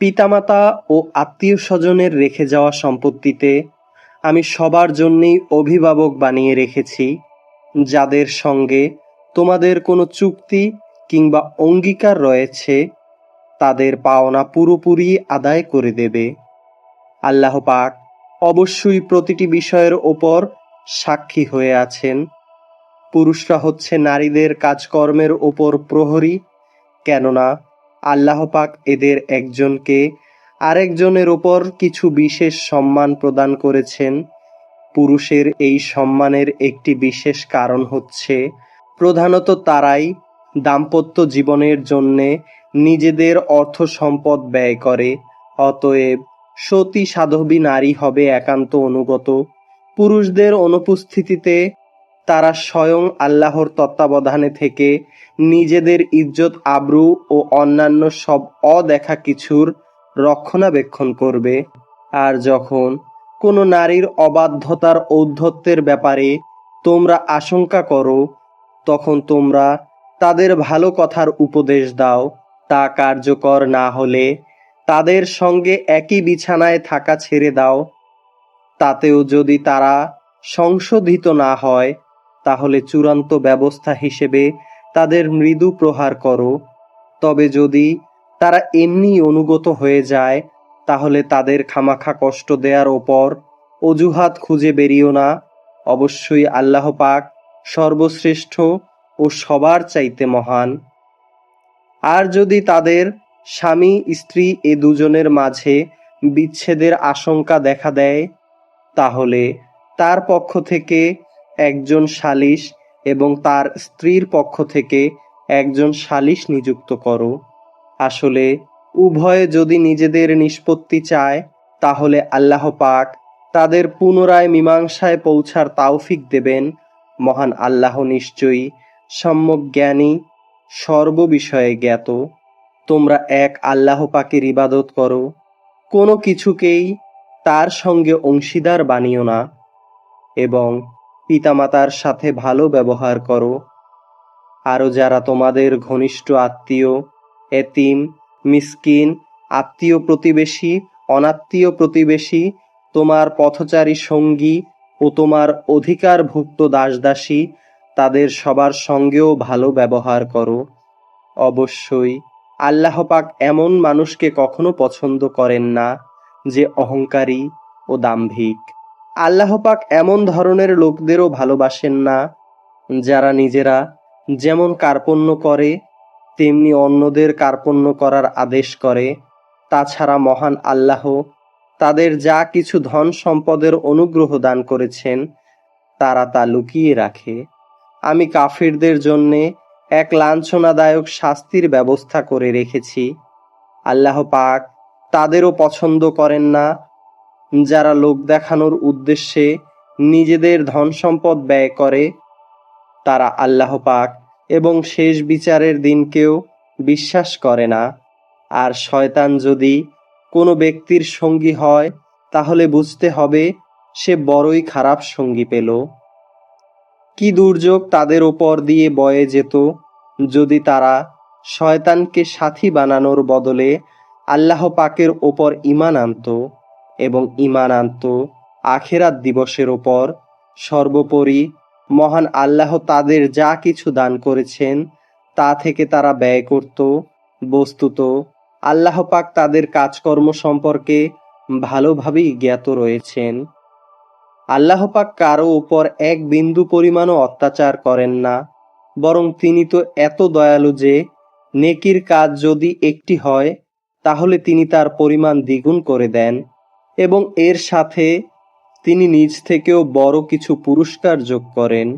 পিতামাতা ও আত্মীয় স্বজনের রেখে যাওয়া সম্পত্তিতে আমি সবার জন্যেই অভিভাবক বানিয়ে রেখেছি, যাদের সঙ্গে তোমাদের কোনো চুক্তি কিংবা অঙ্গীকার রয়েছে, তাদের পাওনা পুরোপুরি আদায় করে দেবে। আল্লাহ পাক অবশ্যই প্রতিটি বিষয়ের ওপর সাক্ষী হয়ে আছেন। পুরুষরা হচ্ছে নারীদের কাজকর্মের ওপর প্রহরী, কেননা আল্লাহ পাক এদের একজনকে আরেকজনের ওপর কিছু বিশেষ সম্মান প্রদান করেছেন। পুরুষের এই সম্মানের একটি বিশেষ কারণ হচ্ছে, প্রধানত তারাই দাম্পত্য জীবনের জন্যে নিজেদের অর্থ সম্পদ ব্যয় করে। অতএব সতী সাধবী নারী হবে একান্ত অনুগত। পুরুষদের অনুপস্থিতিতে তারা স্বয়ং আল্লাহর তত্ত্বাবধানে থেকে নিজেদের ইজ্জত, আব্রু ও অন্যান্য সব অদেখা কিছুর রক্ষণাবেক্ষণ করবে। আর যখন কোনো নারীর অবাধ্যতার ঔদ্ধত্যের ব্যাপারে তোমরা আশঙ্কা করো, তখন তোমরা তাদের ভালো কথার উপদেশ দাও। তা কার্যকর না হলে তাদের সঙ্গে একই বিছানায় থাকা ছেড়ে দাও। তাতেও যদি তারা সংশোধিত না হয় তাহলে চূড়ান্ত ব্যবস্থা হিসেবে তাদের মৃদু প্রহার করো। তবে যদি তারা এমনি অনুগত হয়ে যায়, তাহলে তাদের খামাখা কষ্ট দেওয়ার ওপর অজুহাত খুঁজে বেরিও না। অবশ্যই আল্লাহ পাক সর্বশ্রেষ্ঠ ও সবার চাইতে মহান। আর যদি তাদের স্বামী, স্ত্রী এ দুজনের মাঝে বিচ্ছেদের আশঙ্কা দেখা দেয়, তাহলে তার পক্ষ থেকে একজন সালিশ এবং তার স্ত্রীর পক্ষ থেকে একজন সালিশ নিযুক্ত করো। আসলে, উভয়ে যদি নিজেদের নিষ্পত্তি চায়, তাহলে আল্লাহ পাক তাদের পুনরায় মীমাংসায় পৌঁছার তাওফিক দেবেন। মহান আল্লাহ নিশ্চয়ই সম্যক জ্ঞানী, সর্ববিষয়ে জ্ঞাত। তোমরা এক আল্লাহ পাকের ইবাদত করো। কোনো কিছুকেই তার সঙ্গে অংশীদার বানিও না। এবং পিতামাতার সাথে ভালো ব্যবহার করো। আরও যারা তোমাদের ঘনিষ্ঠ আত্মীয়, এতিম, মিসকিন, আত্মীয় প্রতিবেশী, অনাত্মীয় প্রতিবেশী, তোমার পথচারী সঙ্গী ও তোমার অধিকারভুক্ত দাসদাসী, তাদের সবার সঙ্গেও ভালো ব্যবহার করো। অবশ্যই, আল্লাহ পাক এমন মানুষকে কখনো পছন্দ করেন না যে অহংকারী ও দাম্ভিক। আল্লাহ পাক এমন ধরনের লোকদেরও ভালোবাসেন না, যারা নিজেরা যেমন কার্পণ্য করে, তেমনি অন্যদের কার্পণ্য করার আদেশ করে। তাছাড়া মহান আল্লাহ তাদের যা কিছু ধন সম্পদের অনুগ্রহ দান করেছেন, তারা তা লুকিয়ে রাখে। আমি কাফিরদের জন্যে এক লাঞ্ছনাদায়ক শাস্তির ব্যবস্থা করে রেখেছি। আল্লাহ পাক তাদেরও পছন্দ করেন না যারা লোক দেখানোর উদ্দেশ্যে নিজেদের ধন সম্পদ ব্যয় করে, তারা আল্লাহ পাক এবং শেষ বিচারের দিনকেও বিশ্বাস করে না। আর শয়তান যদি কোনো ব্যক্তির সঙ্গী হয়, তাহলে বুঝতে হবে সে বড়ই খারাপ সঙ্গী পেল। কি দুর্যোগ তাদের ওপর দিয়ে বয়ে যেত, যদি তারা শয়তানকে সাথী বানানোর বদলে আল্লাহ পাকের ওপর ইমান আনত। এবং ইমান আনত। আখেরাত দিবসের ওপর সর্বোপরি মহান আল্লাহ তাদের যা কিছু দান করেছেন, তা থেকে তারা ব্যয় করত। বস্তুত, আল্লাহ পাক তাদের কাজকর্ম সম্পর্কে ভালোভাবেই জ্ঞাত রয়েছেন। আল্লাহ পাক কারও উপর এক বিন্দু পরিমাণও অত্যাচার করেন না, বরং তিনি তো এত দয়ালু যে নেকির কাজ যদি একটি হয়, তাহলে তিনি তার পরিমাণ দ্বিগুণ করে দেন। এবং এর সাথে তিনি নিজ থেকেও বড় কিছু পুরস্কার যোগ করেন।